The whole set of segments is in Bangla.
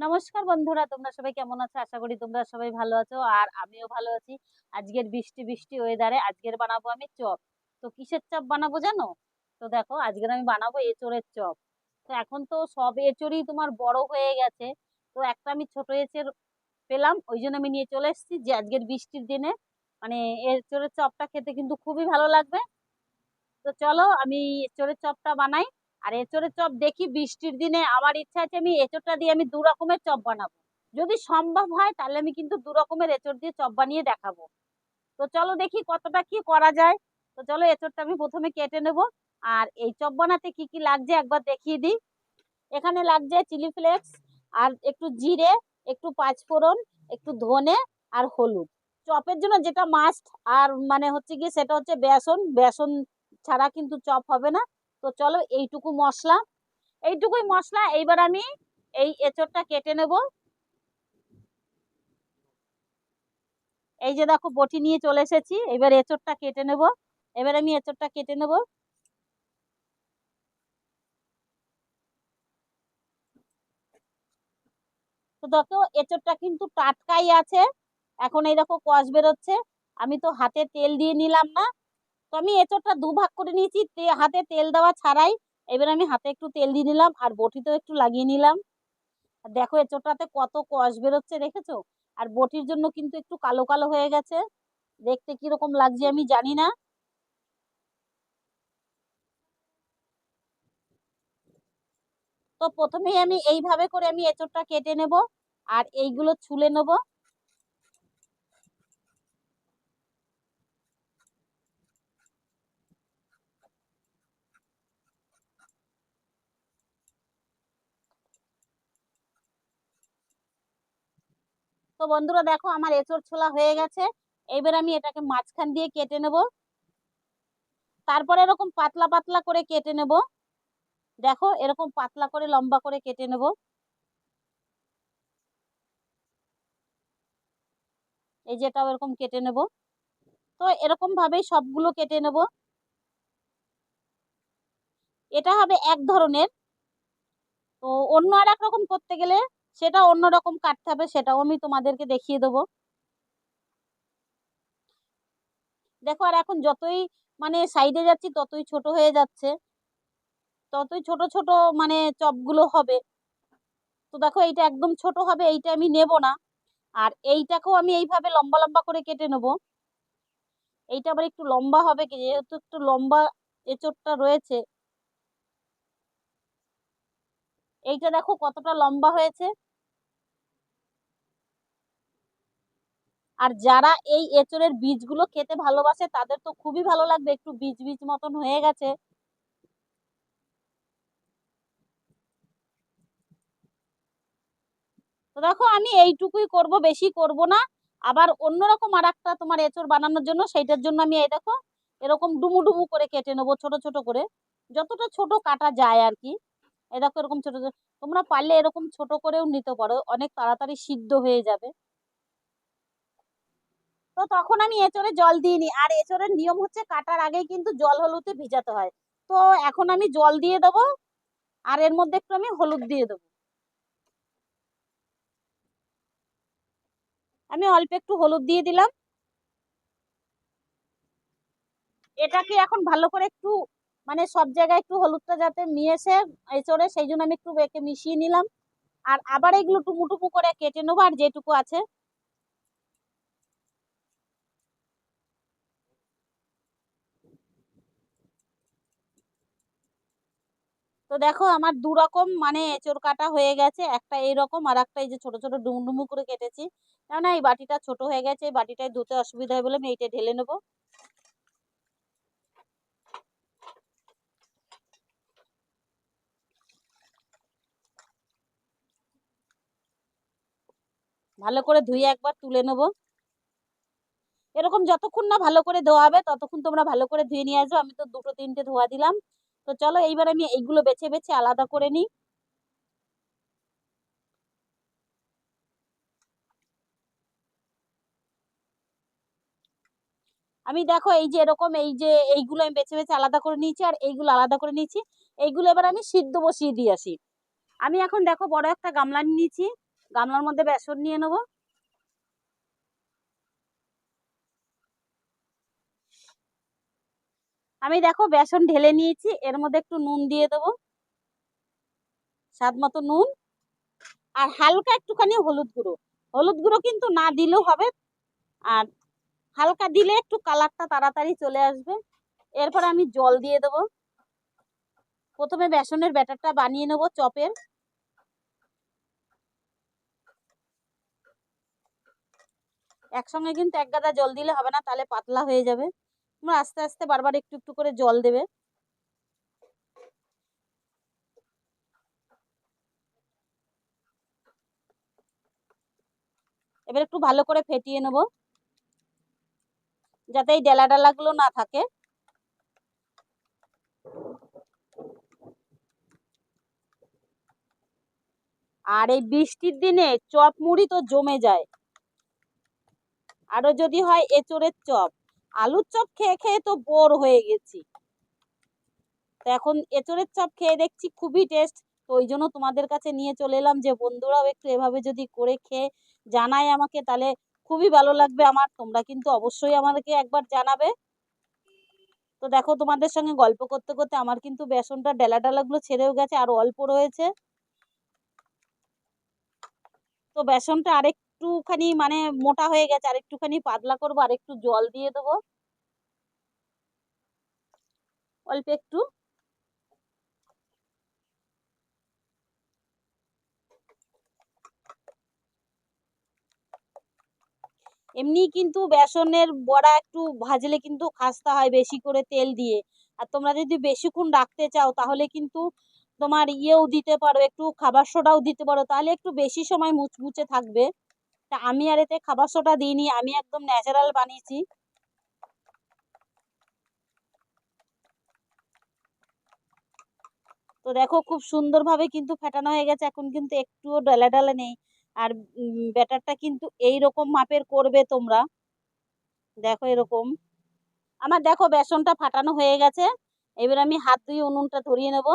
নমস্কার বন্ধুরা, তোমরা সবাই কেমন আছো? আশা করি তোমরা সবাই ভালো আছো আর আমিও ভালো আছি। আজকের বৃষ্টি বৃষ্টি ওয়েদারে আজকের বানাবো আমি চপ। তো কিসের চপ বানাবো জানো? তো দেখো, আজকের আমি বানাবো এঁচড়ের চপ। তো এখন তো সব এঁচড়ই তোমার বড় হয়ে গেছে। তো একটা আমি ছোট এঁচের পেলাম, ওই জন্য আমি নিয়ে চলে এসেছি যে আজকের বৃষ্টির দিনে। মানে এঁচড়ের চপটা খেতে কিন্তু খুবই ভালো লাগবে। তো চলো আমি এঁচড়ের চপটা বানাই। আর এঁচড়ের চপ দেখি বৃষ্টির দিনে আমার ইচ্ছা আছে আমি এঁচড়টা দিয়ে আমি দু রকমের চপ বানাবো। যদি সম্ভব হয় তাহলে আমি কিন্তু দু রকমের এঁচড় দিয়ে চপ বানিয়ে দেখাবো। তো চলো দেখি কতটা কি করা যায়। তো চলো এঁচড়টা আমি প্রথমে কেটে নেব। আর এই চপ বানাতে কি কি লাগছে একবার দেখিয়ে দিই। এখানে লাগছে চিলি ফ্লেক্স, আর একটু জিরে, একটু পাঁচফোড়ন, একটু ধনে আর হলুদ। চপের জন্য যেটা মাস্ট আর মানে হচ্ছে গিয়ে সেটা হচ্ছে বেসন। বেসন ছাড়া কিন্তু চপ হবে না। তো চলো এইটুকু মশলা, এইটুকুই মশলা, এইবার আমি এই এঁচড়টা কেটে নেব। এই যে দেখো, বটি নিয়ে চলে এসেছি, এবার এঁচড়টা কেটে নেব। এবার আমি এঁচড়টা কেটে নেব। তো দেখো, এঁচড়টা কিন্তু টাটকাই আছে। এখন এই দেখো, কষ বেরোচ্ছে। আমি তো হাতে তেল দিয়ে নিলাম না। তো আমি এঁচড়টা দু ভাগ করে নিয়েছি হাতে তেল দেওয়া ছাড়াই। এবার আমি হাতে একটু তেল দিয়ে নিলাম আর বটিতেও একটু লাগিয়ে নিলাম। আর দেখো এঁচড়টাতে কত কষ বেরোচ্ছে দেখেছ? আর বটির জন্য কিন্তু একটু কালো কালো হয়ে গেছে। দেখতে কীরকম লাগছে আমি জানি না। তো প্রথমেই আমি এইভাবে করে আমি এঁচড়টা কেটে নেব আর এইগুলো ছুলে নেব। তো বন্ধুরা দেখো আমার এঁচড় ছোলা হয়ে গেছে। এইবার আমি এটাকে মাঝখান দিয়ে কেটে নেব। তারপরে এরকম পাতলা পাতলা করে কেটে নেব। দেখো এরকম পাতলা করে লম্বা করে কেটে নেব। এই যেটাও এরকম কেটে নেব। তো এরকম ভাবেই সবগুলো কেটে নেব। এটা হবে এক ধরনের। তো অন্য আর এক রকম করতে গেলে সেটা অন্য রকম কাটতে হবে, সেটাও আমি তোমাদেরকে দেখিয়ে দেবো। দেখো, আর এখন যতই মানে সাইডে যাচ্ছি, ততই ছোট হয়ে যাচ্ছে। ততই ছোট ছোট মানে চপগুলো হবে। তো দেখো, এইটা একদম ছোট হবে, এইটা আমি নেব না। আর এইটাকেও আমি এইভাবে লম্বা লম্বা করে কেটে নেব। এইটা আবার একটু লম্বা হবে, যেহেতু একটু লম্বা এচোরটা রয়েছে এইটা দেখো কতটা লম্বা হয়েছে। আর যারা এই এঁচড়ের বীজগুলো খেতে ভালোবাসে, তাদের তো খুবই ভালো লাগবে, একটু বীজ বীজ মতন হয়ে গেছে। তো দেখো আমি এইটুকুই করব, বেশি করব না। আবার অন্যরকম আর একটা তোমার এঁচড় বানানোর জন্য, সেইটার জন্য আমি এই দেখো, এরকম ডুমু ডুমু করে কেটে নেব, ছোট ছোট করে। যতটা ছোট কাটা যায় আর কি। দেখো এরকম ছোটো, তোমরা পারলে এরকম ছোট করেও নিতে পারো, অনেক তাড়াতাড়ি সিদ্ধ হয়ে যাবে। তো তখন আমি এঁচড়ে জল দিইনি, আর এঁচড়ের নিয়ম হচ্ছে কাটার আগেই কিন্তু জল হলুদে ভিজাতে হয়। তো এখন আমি জল দিয়ে দেবো, আর এর মধ্যে একটু আমি হলুদ দিয়ে দেবো। আমি অল্প একটু হলুদ দিয়ে দিলাম। এটাকে এখন ভালো করে একটু মানে সব জায়গায় একটু হলুদটা যাতে মিয়েছে, এঁচড়ে, সেই জন্য আমি একটু একে মিশিয়ে নিলাম। আর আবার এগুলো টুমু করে কেটে নেব, আর যেটুকু আছে। তো দেখো, আমার দু রকম মানে এঁচড় কাটা হয়ে গেছে। একটা এইরকম আর একটা এই যে ছোট ছোট ডুমডুমু করে কেটেছি। কেননা এই বাটিটা ছোট হয়ে গেছে, এই বাটিটায় ধুতে অসুবিধা হয় বলে আমি এইটা ঢেলে নেব। ভালো করে ধুয়ে একবার তুলে নেব। এরকম যতক্ষণ না ভালো করে ধোয়া হবে ততক্ষণ তোমরা ভালো করে ধুয়ে নিয়ে আসবে। আমি তো দুটো তিনটে ধোয়া দিলাম। তো চলো এইবার আমি এইগুলো বেছে বেছে আলাদা করে নিই। আমি দেখো এই যে এরকম এই যে এইগুলো আমি বেছে বেছে আলাদা করে নিয়েছি আর এইগুলো আলাদা করে নিয়েছি। এইগুলো এবার আমি সিদ্ধ বসিয়ে দিয়ে আসি। আমি এখন দেখো বড় একটা গামলা নিয়েছি। গামলার মধ্যে বেসন নিয়ে নেব। আমি দেখো বেসন ঢেলে নিয়েছি, এর মধ্যে একটু নুন দিয়ে দেবো। স্বাদ মতো নুন। আর হালকা একটুখানি হলুদ গুঁড়ো। হলুদ গুঁড়ো কিন্তু না দিলেও হবে। আর হালকা দিলে একটু কালারটা তাড়াতাড়ি চলে আসবে। এরপর আমি জল দিয়ে দেবো। প্রথমে বেসনের ব্যাটারটা বানিয়ে নেব চপের। একসঙ্গে কিন্তু এক গাদা জল দিলে হবে না, তাহলে পাতলা হয়ে যাবে। তোমরা আস্তে আস্তে বারবার একটু একটু করে জল দেবে। এবার একটু ভালো করে ফেটিয়ে নেব, যাতে এই ডেলা ডেলাগুলো না থাকে। আর এই বৃষ্টির দিনে চপ মুড়ি তো জমে যায়। আরও যদি হয় এঁচড়ের চপ। আলুর চপ খেয়ে খেয়ে তো বোর হয়ে গেছি। তো এখন এঁচড়ের চপ খেয়ে দেখছি খুবই টেস্ট তো ওই জন্য তোমাদের কাছে নিয়ে চলে এলাম যে বন্ধুরাও একটু এভাবে যদি করে খেয়ে জানায় আমাকে, তাহলে খুবই ভালো লাগবে আমার। তোমরা কিন্তু অবশ্যই আমাদেরকে একবার জানাবে। তো দেখো তোমাদের সঙ্গে গল্প করতে করতে আমার কিন্তু বেসনটা ডেলা ডেলাগুলো ছেড়েও গেছে, আর অল্প রয়েছে। তো বেসনটা আরেকটুখানি মানে মোটা হয়ে গেছে আরেকটুখানি পাতলা করব, আর একটু জল দিয়ে দেবো। অল্প একটু। এমনি কিন্তু বেসনের বড়া একটু ভাজলে কিন্তু খাস্তা হয় বেশি করে তেল দিয়ে। আর তোমরা যদি বেশিক্ষণ রাখতে চাও, তাহলে কিন্তু তোমার ইয়েও দিতে পারো, একটু খাবার সোডাও দিতে পারো, তাহলে একটু বেশি সময় মুচমুচে থাকবে। তা আমি আর এতে খাবার সোডা দিইনি, আমি একদম ন্যাচারাল বানিয়েছি। তো দেখো খুব সুন্দরভাবে কিন্তু ফেটানো হয়ে গেছে, এখন কিন্তু একটুও ডালা ডালা নেই। আর ব্যাটারটা কিন্তু এই রকম মাপের করবে তোমরা। দেখো এরকম। আমার দেখো বেসনটা ফাটানো হয়ে গেছে। এবার আমি হাত ধুয়ে উনুনটা ধরিয়ে নেব।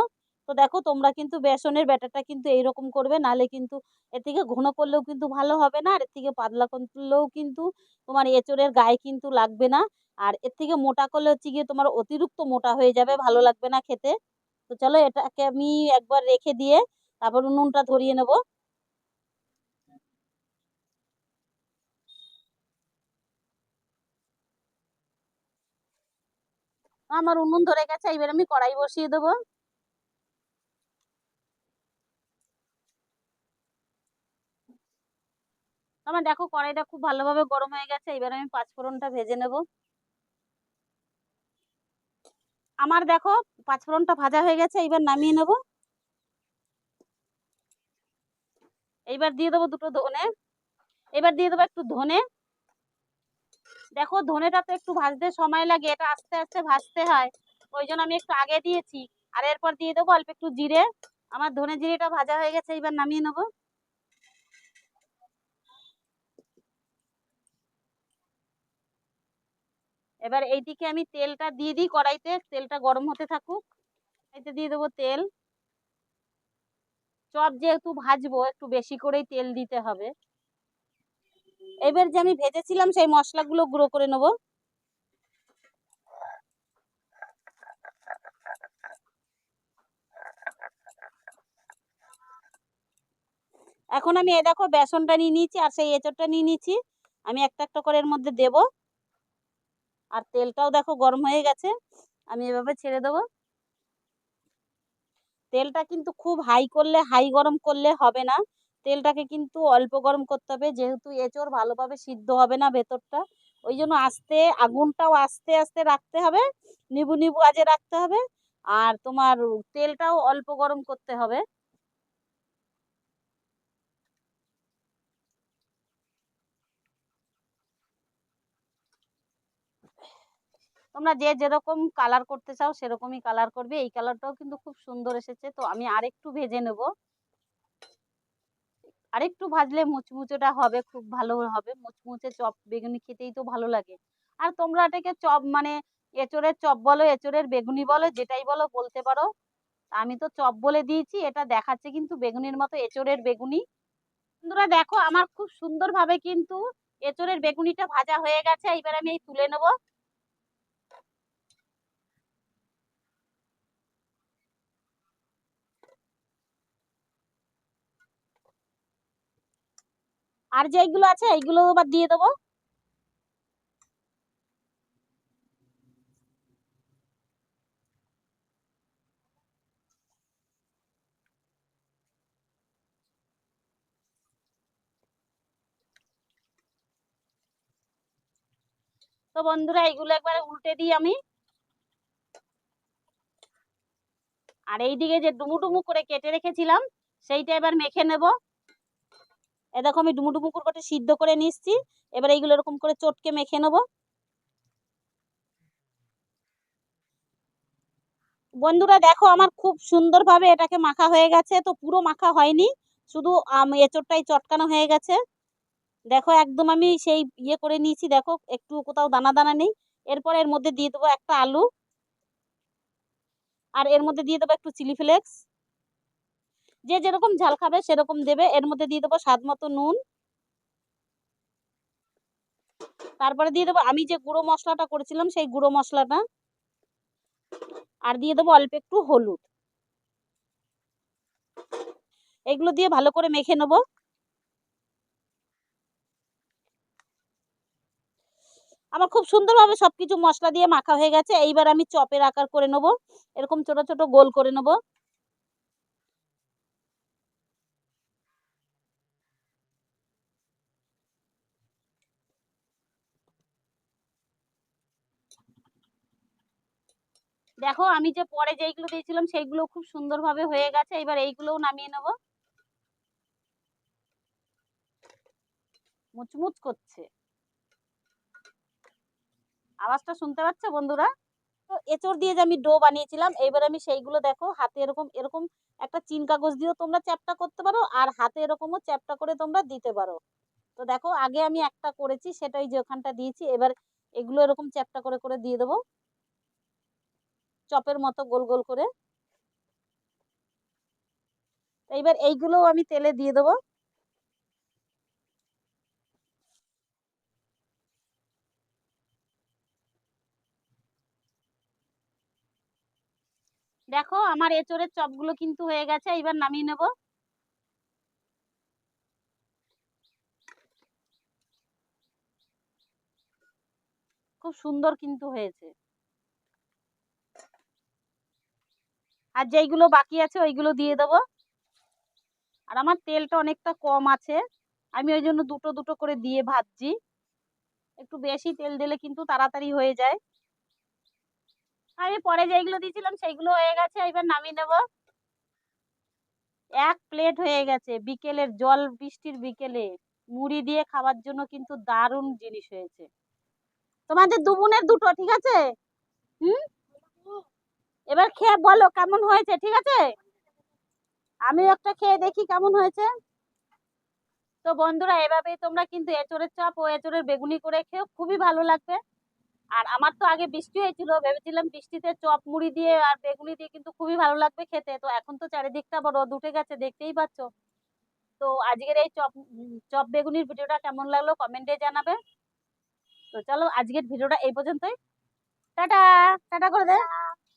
তো দেখো তোমরা কিন্তু বেসনের ব্যাটারটা কিন্তু এইরকম করবে নাহলে কিন্তু এর থেকে ঘন করলেও কিন্তু ভালো হবে না, আর এর থেকে পাতলা করলেও কিন্তু তোমার এঁচড়ের গায়ে কিন্তু লাগবে না, আর এর থেকে মোটা করলে হচ্ছে গিয়ে তোমার অতিরিক্ত মোটা হয়ে যাবে, ভালো লাগবে না খেতে। তো চলো এটাকে আমি একবার রেখে দিয়ে তারপর উনুনটা ধরিয়ে নেব। আমার উনুন ধরে গেছে এবার আমি কড়াই বসিয়ে দেবো। আমার দেখো কড়াইটা খুব ভালোভাবে গরম হয়ে গেছে, এবার আমি পাঁচফোড়নটা ভেজে নেব। আমার দেখো পাঁচফোড়নটা ভাজা হয়ে গেছে, এবার নামিয়ে নেব। এইবার দিয়ে দেবো দুটো ধনে। এবার দিয়ে দেবো একটু ধনে। দেখো ধনেটা তো একটু ভাজতে সময় লাগে, এটা আস্তে আস্তে ভাজতে হয়। ওই জন্য আমি একটু আগে দিয়েছি। আর এরপর দিয়ে দেবো অল্প একটু জিরে। আমার ধনে জিরেটা ভাজা হয়ে গেছে, এবার নামিয়ে নেব। এবার এইদিকে আমি তেলটা দিয়ে দিই কড়াইতে, তেলটা গরম হতে থাকুক। কড়াইতে দিয়ে দেবো তেল। চপ যেহেতু ভাজবো, একটু বেশি করেই তেল দিতে হবে। এবার যে আমি ভেজেছিলাম, সেই মশলাগুলো গুঁড়ো করে নেব। এখন আমি এ দেখো বেসনটা নিয়ে নিয়েছি, আর সেই এঁচড়টা নিয়ে নিয়েছি। আমি একটা একটা করে এর মধ্যে দেব। আর তেলটাও দেখো গরম হয়ে গেছে। আমি এভাবে ছেড়ে দেবো। তেলটা কিন্তু খুব হাই করলে হাই গরম করলে হবে না। তেলটাকে কিন্তু অল্প গরম করতে হবে, যেহেতু এঁচড় ভালোভাবে সিদ্ধ হবে না ভেতরটা। ওই জন্য আস্তে, আগুনটাও আস্তে আস্তে রাখতে হবে। নিবু নিবু আজে রাখতে হবে। আর তোমার তেলটাও অল্প গরম করতে হবে। তোমরা যে যেরকম কালার করতে চাও সেরকমই কালার করবে। এই কালারটাও কিন্তু খুব সুন্দর এসেছে। তো আমি আরেকটু ভেজে নেব। আরেকটু ভাজলে মুচমুচেটা হবে, খুব ভালো হবে। মুচমুচে চপ, বেগুনি খেতেই তো ভালো লাগে। আর তোমরা এটাকে চপ মানে এঁচড়ের চপ বলো, এঁচড়ের বেগুনি বলো, যেটাই বলো বলতে পারো। আমি তো চপ বলে দিয়েছি, এটা দেখাচ্ছে কিন্তু বেগুনির মতো এঁচড়ের বেগুনি। বন্ধুরা দেখো, আমার খুব সুন্দর ভাবে কিন্তু এঁচড়ের বেগুনিটা ভাজা হয়ে গেছে। এইবার আমি এই তুলে নেব। আর যেগুলো আছে এইগুলো আবার দিয়ে দেবো। তো বন্ধুরা এইগুলো একবারে উল্টে দিই আমি। আর এইদিকে যে ডুমু ডুমু করে কেটে রেখেছিলাম, সেইটা এবার মেখে নেব। এ দেখো আমি ডুমু ডুমু করে সিদ্ধ করে নিচ্ছি এবার এইগুলো এরকম করে চটকে মেখে নেব। বন্ধুরা দেখো আমার খুব সুন্দরভাবে এটাকে মাখা হয়ে গেছে। তো পুরো মাখা হয়নি, শুধু এঁচড়টাই চটকানো হয়ে গেছে। দেখো একদম আমি সেই ইয়ে করে নিয়েছি, দেখো একটু কোথাও দানা দানা নেই। এরপর এর মধ্যে দিয়ে দেবো একটা আলু। আর এর মধ্যে দিয়ে দেবো একটু চিলি ফ্লেক্স। যে যেরকম ঝাল খাবে সেরকম দেবে। এর মধ্যে দিয়ে দেবো স্বাদ মতো নুন। তারপরে দিয়ে দেবো আমি যে গুঁড়ো মশলাটা করেছিলাম সেই গুঁড়ো মশলাটা। আর দিয়ে দেবো অল্প একটু হলুদ। এগুলো দিয়ে ভালো করে মেখে নেব। আমার খুব সুন্দরভাবে সবকিছু মশলা দিয়ে মাখা হয়ে গেছে। এইবার আমি চপের আকার করে নেব। এরকম ছোট ছোট গোল করে নেব। দেখো, আমি যে পরে যেইগুলো দিয়েছিলাম, সেইগুলো খুব সুন্দরভাবে হয়ে গেছে। এবার এইগুলোও নামিয়ে নেব। মুচমুচ করছে। আওয়াজটা শুনতে পাচ্ছ বন্ধুরা? তো এঁচড় দিয়ে যে আমি ডো বানিয়েছিলাম, এইবার আমি সেইগুলো দেখো, হাতে এরকম এরকম একটা চিন কাগজ দিয়েও তোমরা চ্যাপটা করতে পারো, আর হাতে এরকমও চ্যাপটা করে তোমরা দিতে পারো। তো দেখো, আগে আমি একটা করেছি, সেটাই যে ওখানটা দিয়েছি, এবার এগুলো এরকম চ্যাপটা করে করে দিয়ে দেবো। চপের মতো গোল গোল করে। এইবার এইগুলোও আমি তেলে দিয়ে দেবো। দেখো আমার এঁচড়ের চপগুলো কিন্তু হয়ে গেছে এবার নামিয়ে নেব। খুব সুন্দর কিন্তু হয়েছে। আর যেইগুলো বাকি আছে ওইগুলো দিয়ে দেবো। আর আমার তেলটা অনেকটা কম আছে। আমি ওই জন্য দুটো দুটো করে দিয়ে ভাজছি। একটু বেশি তেল দিলে কিন্তু তাড়াতাড়ি হয়ে যায়। আমি পরে যেইগুলো দিয়েছিলাম সেইগুলো হয়ে গেছে, এবার নামিয়ে নেব। এক প্লেট হয়ে গেছে বিকেলের, জল বৃষ্টির বিকেলে। মুড়ি দিয়ে খাওয়ার জন্য কিন্তু দারুণ জিনিস হয়েছে। তোমাদের দু বোনের দুটো, ঠিক আছে? হুম? এবার খেয়ে বলো কেমন হয়েছে, ঠিক আছে? আমি একটা খেয়ে দেখি কেমন হয়েছে। তো বন্ধুরা, এভাবেই তোমরা কিন্তু এঁচড়ের চপ ও এঁচড়ের বেগুনি করে খেয়েও খুবই ভালো লাগবে। আর আমার তো আগে বৃষ্টি হয়েছিল, ভেবেছিলাম বৃষ্টিতে চপ, মুড়ি দিয়ে আর বেগুনি দিয়ে কিন্তু খুবই ভালো লাগবে খেতে। তো এখন তো চারিদিকটা আবার রোদ উঠে গেছে, দেখতেই পাচ্ছ। তো আজকের এই চপ চপ বেগুনির ভিডিওটা কেমন লাগল কমেন্টে জানাবে। তো চলো আজকের ভিডিওটা এই পর্যন্তই। টাটা টাটা করে দে।